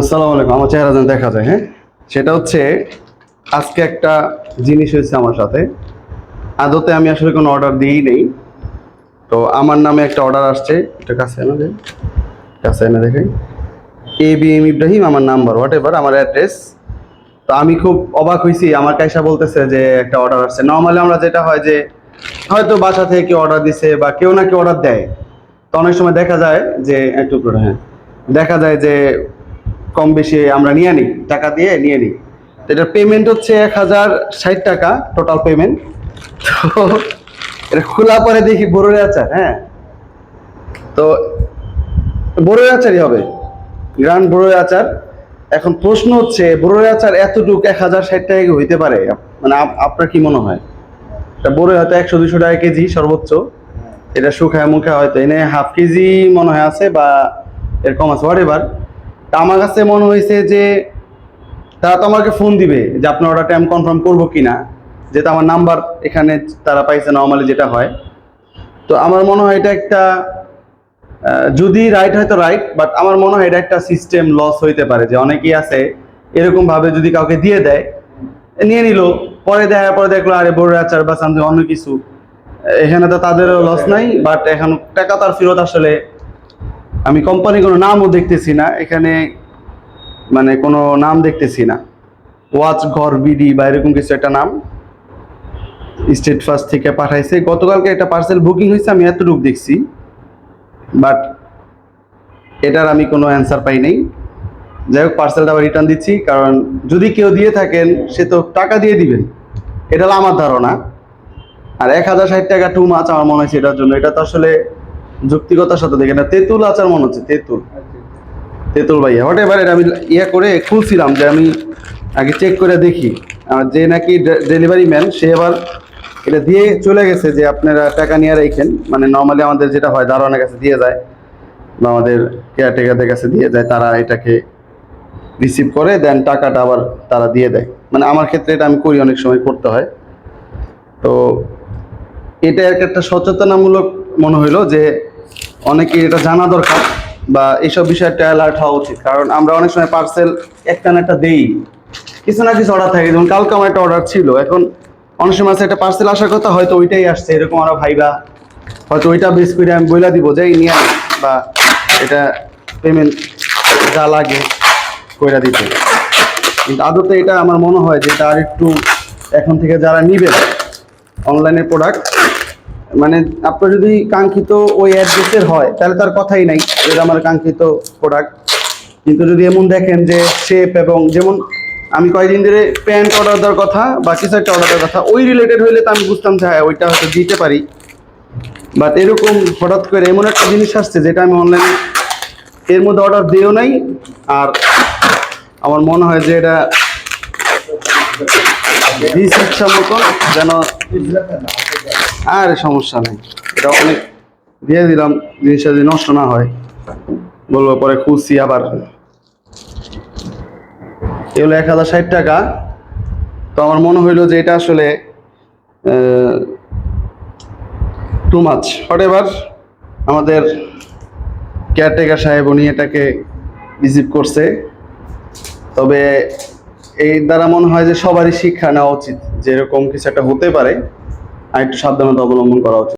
আসসালামু আলাইকুম। আমার চেহারা যেন দেখা যায় হ্যাঁ? সেটা হচ্ছে, আজকে একটা জিনিস হয়েছে আমার সাথে। আদতে আমি আসলে কোনো অর্ডার দিই নেই। তো আমার নামে একটা অর্ডার আসছে। এটা কাছে এনে দেন কাছে এনে দেখেন এ বি এম ইব্রাহিম আমার নাম্বার হোয়াট এভার আমার অ্যাড্রেস তো আমি খুব অবাক হয়েছি আমার কাইসা বলতেছে যে একটা অর্ডার আসছে। নর্মালি আমরা যেটা হয় যে, হয়তো বাসা থেকে কেউ অর্ডার দিছে বা কেউ না কেউ অর্ডার দেয়। তো অনেক সময় দেখা যায় যে, একটু হ্যাঁ। দেখা যায় যে কম বেশি আমরা নিয়ে নিই টাকা দিয়ে নিয়ে নিই তো এটার পেমেন্ট হচ্ছে এক হাজার ষাট টাকা টোটাল পেমেন্ট তো এটা খোলা পরে দেখি বড়রে আচার হ্যাঁ। তো বড়ই আচারই হবে গ্রান্ড বড়ই আচার। এখন প্রশ্ন হচ্ছে বড়ই আচার এতটুকু এক হাজার ষাট টাকা হইতে পারে? মানে আপনার কি মনে হয়? এটা হয়তো একশো, দুশো টাকা কেজি সর্বোচ্চ। এটা শুকায় মুখে হয়তো এনে হাফ কেজি মনে হয় আছে বা এরকম আছে হোয়াট এভার আমার কাছে মনে হয়েছে যে তারা তো আমাকে ফোন দিবে যে আপনার অর্ডারটা আমি কনফার্ম করব কিনা যেটা আমার নাম্বার এখানে তারা পাইছে নর্মালি যেটা হয়। তো আমার মনে হয় এটা একটা যদি রাইট হয়তো রাইট বাট আমার মনে হয় এটা একটা সিস্টেম লস হইতে পারে, যে অনেকেই আছে এরকম ভাবে যদি কাউকে দিয়ে দেয়, নিয়ে নিল, পরে দেখার পরে দেখল, আরে বড় আচার বা সামথিং অন্য কিছু। এখানে তো তাদেরও লস নাই বাট এখন টাকা তার ফেরত আসলে আমি কোম্পানি কোনো নামও দেখতেছি না, এখানে মানে কোনো নাম দেখতেছি না। ওয়াচ ঘর, বিডি বা এরকম কিছু একটা নাম স্টেট ফার্স্ট থেকে পাঠাইছে। গতকালকে একটা পার্সেল বুকিং হয়েছে, আমি এতটুকু দেখছি বাট এটার আমি কোনো অ্যান্সার পাই নাই। যাই হোক পার্সেলটা আবার রিটার্ন দিচ্ছি, কারণ যদি কেউ দিয়ে থাকেন, সে তো টাকা দিয়ে দিবেন। এটা হলো আমার ধারণা। আর এক হাজার ষাট টাকা টু মাছ আমার মনে হচ্ছে এটার জন্য। এটা তো আসলে যুক্তিগতার সাথে দেখে না, তেঁতুল আচার মনে হচ্ছে, তেঁতুল। তেঁতুল ভাইয়া, হোয়াট এভার, এটা আমি ইয়ে করে খুলছিলাম যে আমি আগে চেক করে দেখি। যে নাকি ডেলিভারি ম্যান সে এবার এটা দিয়ে চলে গেছে যে আপনারা টাকা নিয়ে রাখেন। মানে নর্মালি আমাদের যেটা হয়, দারোয়ানের কাছে দিয়ে যায়, বা আমাদের কেয়ারটেকারদের কাছে দিয়ে যায়, তারা এটাকে রিসিভ করে দেন টাকাটা আবার তারা দিয়ে দেয়। মানে আমার ক্ষেত্রে এটা আমি করি, অনেক সময় করতে হয়। তো এটা এক একটা সচেতনামূলক মনে হইল যে অনেকে এটা জানা দরকার বা এইসব বিষয়ে একটা অ্যালার্ট হওয়া উচিত। কারণ আমরা অনেক সময় পার্সেল একটা না একটা দেই। কিছু না কিছু অর্ডার থাকে। যেমন কালকে আমার একটা অর্ডার ছিল। এখন অনেক সময় আছে একটা পার্সেল আসার কথা, হয়তো ওইটাই আসছে। এরকম আরও ভাইবা, হয়তো ওইটা বেশ করে আমি বইলা দিব যে এই নিয়ে বা এটা পেমেন্ট যা লাগে কইরা দিতে। কিন্তু আদতে এটা আমার মনে হয় যে এটা আর একটু এখন থেকে যারা নিবেন অনলাইনের প্রোডাক্ট মানে আপনার যদি কাঙ্ক্ষিত ওই অ্যাড্রেসের হয়, তাহলে তার কথাই নাই এটা আমার কাঙ্ক্ষিত প্রোডাক্ট কিন্তু যদি এমন দেখেন যে শেপ এবং যেমন আমি কয়েকদিন ধরে প্যান্ট অর্ডার দেওয়ার কথা বা কিছু একটা অর্ডার দেওয়ার কথা, ওই রিলেটেড হইলে তো আমি বুঝতাম যে হ্যাঁ ওইটা হয়তো দিতে পারি। বাট এরকম হঠাৎ করে এমন একটা জিনিস আসছে যেটা আমি অনলাইনে এর মধ্যে অর্ডার দিও নাই। আর আমার মনে হয় যে এটা দিস ইচ্ছা যেন আর সমস্যা নেই। এটা অনেক দিয়ে দিলাম, জিনিসটা যদি নষ্ট না হয়। বলব পরে খুঁজছি আবার। এগুলো এক হাজার ষাট টাকা। তো আমার মনে হইল যে এটা আসলে টু মাছ হট এবার আমাদের কেয়ারটেকার সাহেব উনি এটাকে রিসিভ করছে। তবে এই দ্বারা মনে হয় যে সবারই শিক্ষা নেওয়া উচিত যে এরকম কিছু একটা হতে পারে। আর একটু সাবধানতা অবলম্বন করা উচিত।